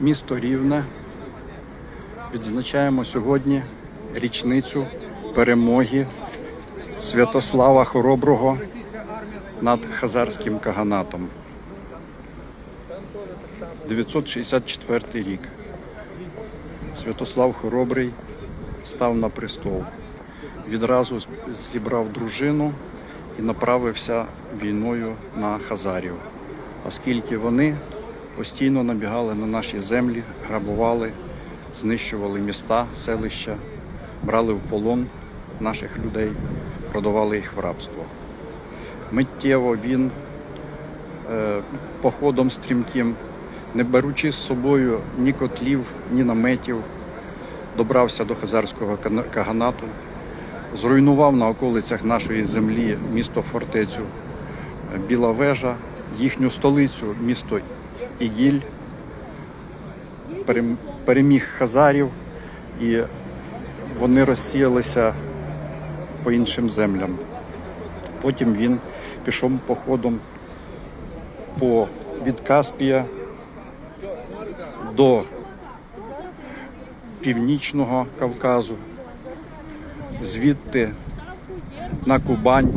Місто Рівне. Відзначаємо сьогодні річницю перемоги Святослава Хороброго над Хазарським Каганатом. 964 рік. Святослав Хоробрий став на престол. Відразу зібрав дружину і направився війною на Хазарів, оскільки вони постійно набігали на наші землі, грабували, знищували міста, селища, брали в полон наших людей, продавали їх в рабство. Миттєво він е, походом стрімким, не беручи з собою ні котлів, ні наметів, добрався до Хазарського каганату, зруйнував на околицях нашої землі місто фортецю Біла Вежа, їхню столицю, місто Ігіль, перем- переміг Хазарів, і вони розсіялися по іншим землям. Потім він пішов походом по від Каспія до Північного Кавказу, звідти на Кубань,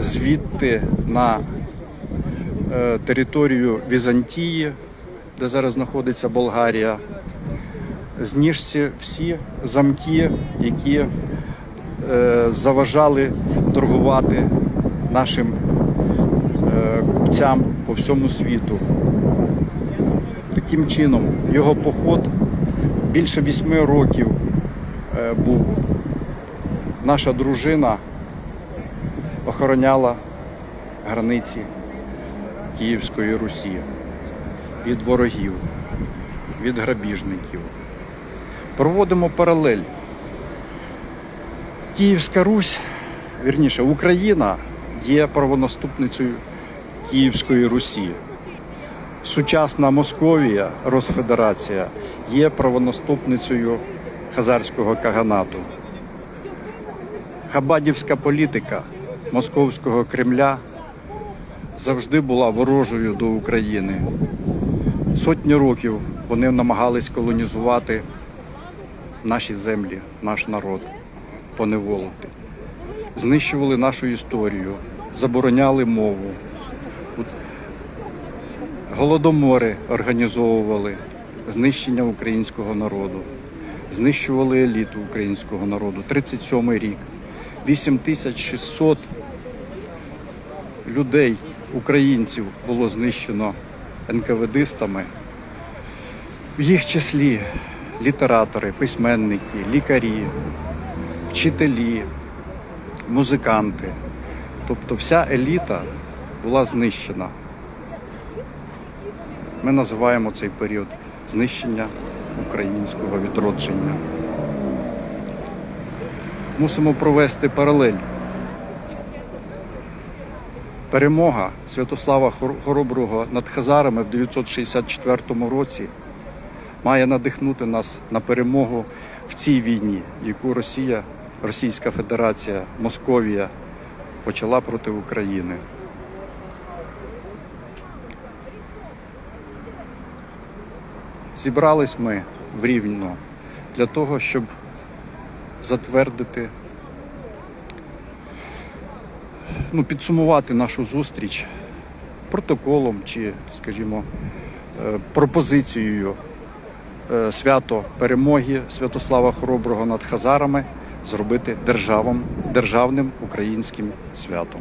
звідти на територію Візантії, де зараз знаходиться Болгарія, зніжці всі замки, які е, заважали торгувати нашим е, купцям по всьому світу. Таким чином, його поход більше вісьми років е, був. Наша дружина охороняла границі Київської Русі від ворогів, від грабіжників. Проводимо паралель. Київська Русь, вірніше, Україна є правонаступницею Київської Русі. Сучасна Московія, Росфедерація, є правонаступницею Хазарського каганату. Хабадівська політика Московського Кремля завжди була ворожою до України. Сотні років вони намагались колонізувати наші землі, наш народ, поневолити. Знищували нашу історію, забороняли мову. Голодомори організовували, знищення українського народу, знищували еліту українського народу. 37 рік. 8600 людей, українців, було знищено НКВДистами. В їх числі літератори, письменники, лікарі, вчителі, музиканти. Тобто вся еліта була знищена. Ми називаємо цей період знищення українського відродження. Мусимо провести паралель. Перемога Святослава Хороброго над Хазарами в 964 році має надихнути нас на перемогу в цій війні, яку Росія, Російська Федерація, Московія почала проти України. Зібрались ми в Рівно для того, щоб затвердити, ну, підсумувати нашу зустріч протоколом чи, скажімо, е, пропозицією е, свято перемоги Святослава Хороброго над Хазарами зробити державом, державним українським святом.